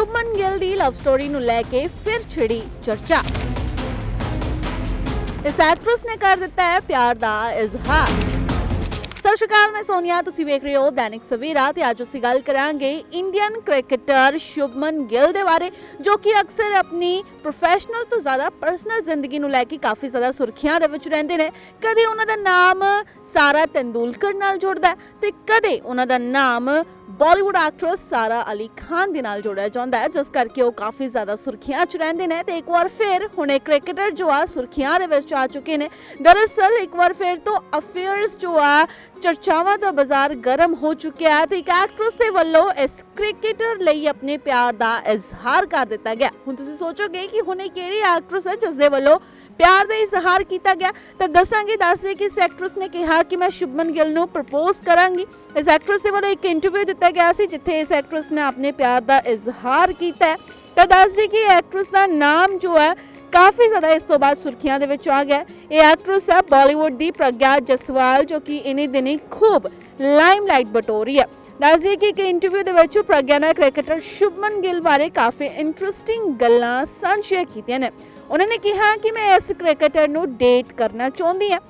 ਸ਼ੁਭਮਨ ਗਿੱਲ ਦੀ love story ਨੂੰ ਲੈ ਕੇ ਫਿਰ ਛਿੜੀ ਚਰਚਾ ਇਸ ਐਕਟਰੈਸ ਨੇ ਕਰ ਦਿੱਤਾ ਹੈ ਪਿਆਰ ਦਾ ਇਜ਼ਹਾਰ ਸਤਿ ਸ਼੍ਰੀ ਅਕਾਲ ਮੈਂ ਸੋਨੀਆ ਤੁਸੀਂ ਵੇਖ ਰਹੇ ਹੋ ਦੈਨਿਕ ਸਵੇਰਾ ਤੇ ਅੱਜ ਅਸੀਂ ਗੱਲ ਕਰਾਂਗੇ ਇੰਡੀਅਨ ਕ੍ਰਿਕਟਰ ਸ਼ੁਭਮਨ ਗਿੱਲ ਦੇ ਬਾਰੇ ਜੋ ਕਿ ਅਕਸਰ ਆਪਣੀ ਪ੍ਰੋਫੈਸ਼ਨਲ ਤੋਂ ਜ਼ਿਆਦਾ ਪਰਸਨਲ ਜ਼ਿੰਦਗੀ ਨੂੰ ਲੈ ਕੇ ਕਾਫੀ ਜ਼ਿਆਦਾ ਸੁਰਖੀਆਂ ਦੇ ਵਿੱਚ ਰਹਿੰਦੇ ਨੇ ਕਦੇ ਉਹਨਾਂ ਦਾ ਨਾਮ ਸਾਰਾ ਤੰਦੂਲਕਰ ਨਾਲ ਜੁੜਦਾ ਹੈ ਤੇ ਕਦੇ ਉਹਨਾਂ ਦਾ ਨਾਮ ਬਾਲੀਵੁੱਡ ਐਕਟਰੈਸ ਸਾਰਾ ਅਲੀ ਖਾਨ ਦੇ ਨਾਲ ਜੋੜਿਆ ਜਾਂਦਾ ਹੈ, ਜਿਸ ਕਰਕੇ ਉਹ ਕਾਫੀ ਜ਼ਿਆਦਾ ਸੁਰਖੀਆਂ 'ਚ ਰਹਿੰਦੇ ਨੇ ਤੇ ਇੱਕ ਵਾਰ ਫਿਰ ਹੁਣ ਕ੍ਰਿਕਟਰ ਜੋ ਆ ਸੁਰਖੀਆਂ ਦੇ ਵਿੱਚ ਆ ਚੁੱਕੇ ਨੇ। ਦਰਅਸਲ ਇੱਕ ਵਾਰ ਫਿਰ ਤੋਂ ਅਫੇਅਰਸ ਜੋ ਆ, ਚਰਚਾਵਾਂ ਦਾ ਬਾਜ਼ਾਰ ਗਰਮ ਹੋ ਚੁੱਕਿਆ ਹੈ ਤੇ ਇੱਕ ਐਕਟਰੈਸ ਦੇ ਵੱਲੋਂ ਇਸ ਕ੍ਰਿਕਟਰ ਲਈ ਆਪਣੇ ਪਿਆਰ ਦਾ ਇਜ਼ਹਾਰ ਕਰ ਦਿੱਤਾ ਗਿਆ। ਹੁਣ ਤੁਸੀਂ ਸੋਚੋਗੇ ਕਿ ਹੁਣ ਇਹ ਕਿਹੜੀ ਐਕਟਰੈਸ ਹੈ ਜਿਸ ਦੇ ਵੱਲੋਂ ਪਿਆਰ ਦਾ ਇਜ਼ਹਾਰ ਕੀਤਾ ਗਿਆ? ਤਾਂ ਦੱਸਾਂਗੇ, ਦੱਸਦੇ ਕਿ ਇਸ ਐਕਟਰੈਸ ਨੇ ਕਿਹਾ ਕਿ ਮੈਂ ਸ਼ੁਭਮਨ ਗਿੱਲ ਨੂੰ ਪ੍ਰਪੋਜ਼ ਕਰਾਂਗੀ। ਇਸ ਐਕਟਰੈਸ ਦੇ ਵੱਲੋਂ ਇੱਕ ਇੰਟਰਵਿਊ ਦਿੱਤਾ ਗਿਆ ਸੀ, ਜਿੱਥੇ ਇਸ ਐਕਟਰੈਸ ਨੇ ਆਪਣੇ ਪਿਆਰ ਦਾ ਇਜ਼ਹਾਰ ਕੀਤਾ ਤਾਂ ਦੱਸਦੇ ਕਿ ਐਕਟਰੈਸ ਦਾ ਨਾਮ ਜੋ ਹੈ, ਕਾਫੀ ਜ਼ਿਆਦਾ ਇਸ ਤੋਂ ਬਾਅਦ ਸੁਰਖੀਆਂ ਦੇ ਵਿੱਚ ਆ ਗਿਆ ਇਹ ਐਕਟਰੈਸ ਹੈ ਬਾਲੀਵੁੱਡ ਦੀ ਪ੍ਰਗਿਆ ਜਸਵਾਲ, ਜੋ ਕਿ ਇਨੀ ਦਿਨੀ ਖੂਬ ਲਾਈਮਲਾਈਟ ਬਟੋਰੀ ਹੈ। ਦੱਸਦੇ ਕਿ ਇੱਕ ਇੰਟਰਵਿਊ ਦੇ ਵਿੱਚ ਪ੍ਰਗਿਆ ਨੇ ਕ੍ਰਿਕਟਰ ਸ਼ੁਭਮਨ ਗਿੱਲ ਬਾਰੇ ਕਾਫੀ ਇੰਟਰਸਟਿੰਗ ਗੱਲਾਂ ਸਾਂਝੀਆਂ ਕੀਤੀਆਂ ਨੇ। ਉਹਨਾਂ ਨੇ ਕਿਹਾ ਕਿ ਮੈਂ ਇਸ ਕ੍ਰਿਕਟਰ ਨੂੰ ਡੇਟ ਕਰਨਾ ਚਾਹੁੰਦੀ ਹਾਂ।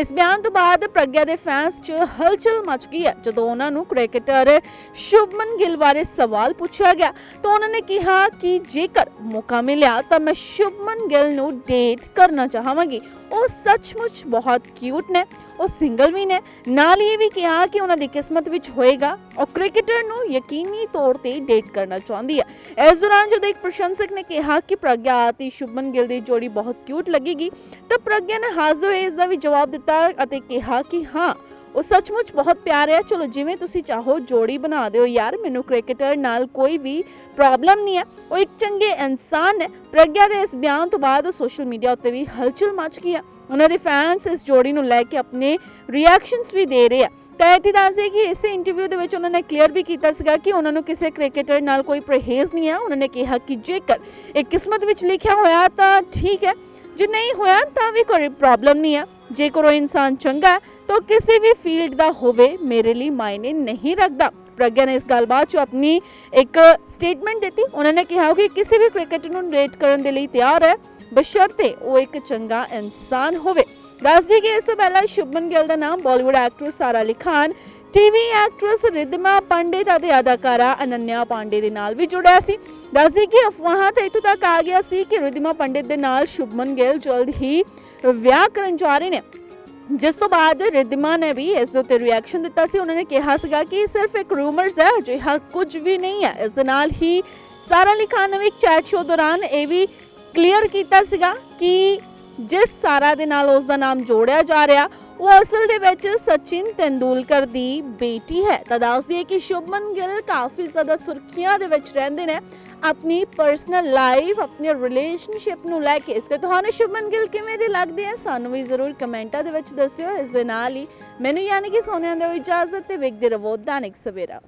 ਇਸ ਬਿਆਨ ਤੋਂ ਬਾਅਦ ਪ੍ਰਗਿਆ ਦੇ ਫੈਨਸ 'ਚ ਹਲਚਲ ਮਚ ਗਈ ਹੈ। ਜਦੋਂ ਉਹਨਾਂ ਨੂੰ ਕ੍ਰਿਕਟਰ ਸ਼ੁਭਮਨ ਗਿੱਲ ਬਾਰੇ ਸਵਾਲ ਪੁੱਛਿਆ ਗਿਆ, ਤਾਂ ਉਹਨਾਂ ਨੇ ਕਿਹਾ ਕਿ ਜੇਕਰ ਮੌਕਾ ਮਿਲਿਆ ਤਾਂ ਮੈਂ ਸ਼ੁਭਮਨ ਗਿੱਲ ਨੂੰ ਡੇਟ ਕਰਨਾ ਚਾਹਾਂਗੀ। ਉਹ ਸੱਚਮੁੱਚ ਬਹੁਤ ਕਿਊਟ ਨੇ। ਉਹ ਸਿੰਗਲ ਵੀ ਨੇ। ਨਾਲ ਇਹ ਵੀ ਕਿਹਾ ਕਿ ਉਹਨਾਂ ਦੀ ਕਿਸਮਤ ਵਿੱਚ ਹੋਏਗਾ। ਉਹ ਕ੍ਰਿਕਟਰ ਨੂੰ ਯਕੀਨੀ ਤੌਰ ਤੇ ਡੇਟ ਕਰਨਾ ਚਾਹੁੰਦੀ ਹੈ। ਇਸ ਦੌਰਾਨ ਜਦੋਂ ਇੱਕ ਪ੍ਰਸ਼ੰਸਕ ਨੇ ਕਿਹਾ ਕਿ ਪ੍ਰਗਿਆ ਅਤੇ ਸ਼ੁਭਮਨ ਗਿੱਲ ਦੀ ਜੋੜੀ ਬਹੁਤ ਕਿਊਟ ਲੱਗੇਗੀ, ਤਾਂ ਪ੍ਰਗਿਆ ਨੇ ਹਾਜ਼ਰ ਹੋਏ ਇਸ ਦਾ ਵੀ ਜਵਾਬ ਦਿੱਤਾ ਅਤੇ ਕਿਹਾ ਕਿ ਹਾਂ ਉਹ ਸੱਚਮੁੱਚ ਬਹੁਤ ਪਿਆਰੇ ਹੈ। ਚਲੋ, ਜਿਵੇਂ ਤੁਸੀਂ ਚਾਹੋ, ਜੋੜੀ ਬਣਾ ਦਿਓ। ਯਾਰ, ਮੈਨੂੰ ਕ੍ਰਿਕਟਰ ਨਾਲ ਕੋਈ ਵੀ ਪ੍ਰੋਬਲਮ ਨਹੀਂ ਹੈ। ਉਹ ਇੱਕ ਚੰਗੇ ਇਨਸਾਨ ਹੈ। ਪ੍ਰਗਿਆ ਦੇ ਇਸ ਬਿਆਨ ਤੋਂ ਬਾਅਦ ਉਹ ਸੋਸ਼ਲ ਮੀਡੀਆ ਉੱਤੇ ਵੀ ਹਲਚਲ ਮਚ ਗਈ ਹੈ। ਉਹਨਾਂ ਦੇ ਫੈਨਸ ਇਸ ਜੋੜੀ ਨੂੰ ਲੈ ਕੇ ਆਪਣੇ ਰਿਐਕਸ਼ਨਸ ਵੀ ਦੇ ਰਹੇ ਆ ਤਾਂ ਇੱਥੇ ਦੱਸਦੇ ਕਿ ਇਸੇ ਇੰਟਰਵਿਊ ਦੇ ਵਿੱਚ ਉਹਨਾਂ ਨੇ ਕਲੀਅਰ ਵੀ ਕੀਤਾ ਸੀਗਾ ਕਿ ਉਹਨਾਂ ਨੂੰ ਕਿਸੇ ਕ੍ਰਿਕਟਰ ਨਾਲ ਕੋਈ ਪਰਹੇਜ਼ ਨਹੀਂ ਹੈ। ਉਹਨਾਂ ਨੇ ਕਿਹਾ ਕਿ ਜੇਕਰ ਇਹ ਕਿਸਮਤ ਵਿੱਚ ਲਿਖਿਆ ਹੋਇਆ ਤਾਂ ਠੀਕ ਹੈ। ਜੇ ਨਹੀਂ ਹੋਇਆ ਤਾਂ ਵੀ ਕੋਈ ਪ੍ਰੋਬਲਮ ਨਹੀਂ ਹੈ। ਜੇਕਰ ਉਹ ਇਨਸਾਨ ਚੰਗਾ ਤਾਂ ਕਿਸੇ ਵੀ ਫੀਲਡ ਦਾ ਹੋਵੇ, ਮੇਰੇ ਲਈ ਮਾਇਨੇ ਨਹੀਂ ਰੱਖਦਾ। ਪ੍ਰਗਿਆ ਨੇ ਇਸ ਗੱਲਬਾਤ 'ਚ ਆਪਣੀ ਇੱਕ ਸਟੇਟਮੈਂਟ ਦਿੱਤੀ। ਉਹਨਾਂ ਨੇ ਕਿਹਾ ਕਿ ਕਿਸੇ ਵੀ ਕ੍ਰਿਕਟਰ ਨੂੰ ਡੇਟ ਕਰਨ ਦੇ ਲਈ ਤਿਆਰ ਹੈ, ਬਸ਼ਰਤੇ ਉਹ ਇੱਕ ਚੰਗਾ ਇਨਸਾਨ ਹੋਵੇ। ਦੱਸਦੀ ਕਿ ਇਸ ਤੋਂ ਪਹਿਲਾਂ ਸ਼ੁਭਮਨ ਗਿੱਲ ਦਾ ਨਾਮ Bollywood actor Sara Ali Khan TV actress Ridhima Pandit ਅਤੇ ਅਦਾਕਾਰਾ ਅਨੰਨਿਆ ਪਾਂਡੇ ਦੇ ਨਾਲ ਵੀ ਜੁੜਿਆ ਸੀ। ਦੱਸਦੀ ਕਿ ਅਫਵਾਹਾਂ ਤੇ ਇੱਥੋਂ ਤੱਕ ਆ ਗਿਆ ਸੀ ਕਿ ਰਿਦਮਾ ਪੰਡਿਤ ਦੇ ਨਾਲ ਸ਼ੁਭਮਨ ਗਿੱਲ ਜਲਦ ਹੀ ਵਿਆਹ ਕਰਨ ਜਾ ਰਹੇ ਨੇ। ਜਿਸ ਤੋਂ ਬਾਅਦ ਰਿਦਮਾ ਨੇ ਵੀ ਇਸ ਦੇ ਉੱਤੇ ਰਿਐਕਸ਼ਨ ਦਿੱਤਾ ਸੀ। ਉਹਨਾਂ ਨੇ ਕਿਹਾ ਸੀਗਾ ਕਿ ਇਹ ਸਿਰਫ ਇੱਕ ਰੂਮਰਸ ਹੈ, ਅਜਿਹਾ ਕੁਝ ਵੀ ਨਹੀਂ ਹੈ। ਇਸ ਦੇ ਨਾਲ ਹੀ ਸਾਰਾ ਅਲੀ ਖਾਨ ਨੇ ਵੀ ਇੱਕ ਚੈਟ ਸ਼ੋਅ ਦੌਰਾਨ ਇਹ ਵੀ ਕਲੀਅਰ ਕੀਤਾ ਸੀਗਾ ਕਿ ਜਿਸ ਸਾਰਾ ਦੇ ਨਾਲ ਉਸ ਦਾ ਨਾਮ ਜੋੜਿਆ ਜਾ ਰਿਹਾ, ਉਹ ਅਸਲ ਦੇ ਵਿੱਚ ਸਚਿਨ ਤੈਂਦੂਲਕਰ ਦੀ ਬੇਟੀ ਹੈ। ਤਾਂ ਦੱਸਦੀ ਹੈ ਕਿ ਸ਼ੁਭਮਨ ਗਿੱਲ ਕਾਫੀ ਜ਼ਿਆਦਾ ਸੁਰਖੀਆਂ ਦੇ ਵਿੱਚ ਰਹਿੰਦੇ ਨੇ। ਆਪਣੀ ਪਰਸਨਲ ਲਾਈਫ ਆਪਣੇ ਰਿਲੇਸ਼ਨਸ਼ਿਪ ਨੂੰ ਲੈ ਕੇ। ਇਸ ਤੇ ਤੁਹਾਨੂੰ ਸ਼ੁਭਮਨ ਗਿੱਲ ਕਿਵੇਂ ਦੇ ਲੱਗਦੇ ਆ ਸਾਨੂੰ ਵੀ ਜ਼ਰੂਰ ਕਮੈਂਟਾਂ ਦੇ ਵਿੱਚ ਦੱਸਿਓ। ਇਸ ਦੇ ਨਾਲ ਹੀ ਮੈਨੂੰ ਯਾਨੀ ਕਿ ਸੋਨਿਆਂ ਦੇ ਇਜਾਜ਼ਤ ਤੇ ਵੇਖਦੇ ਰਹੋ। ਦਾਨਿਕ ਸਵੇਰਾ।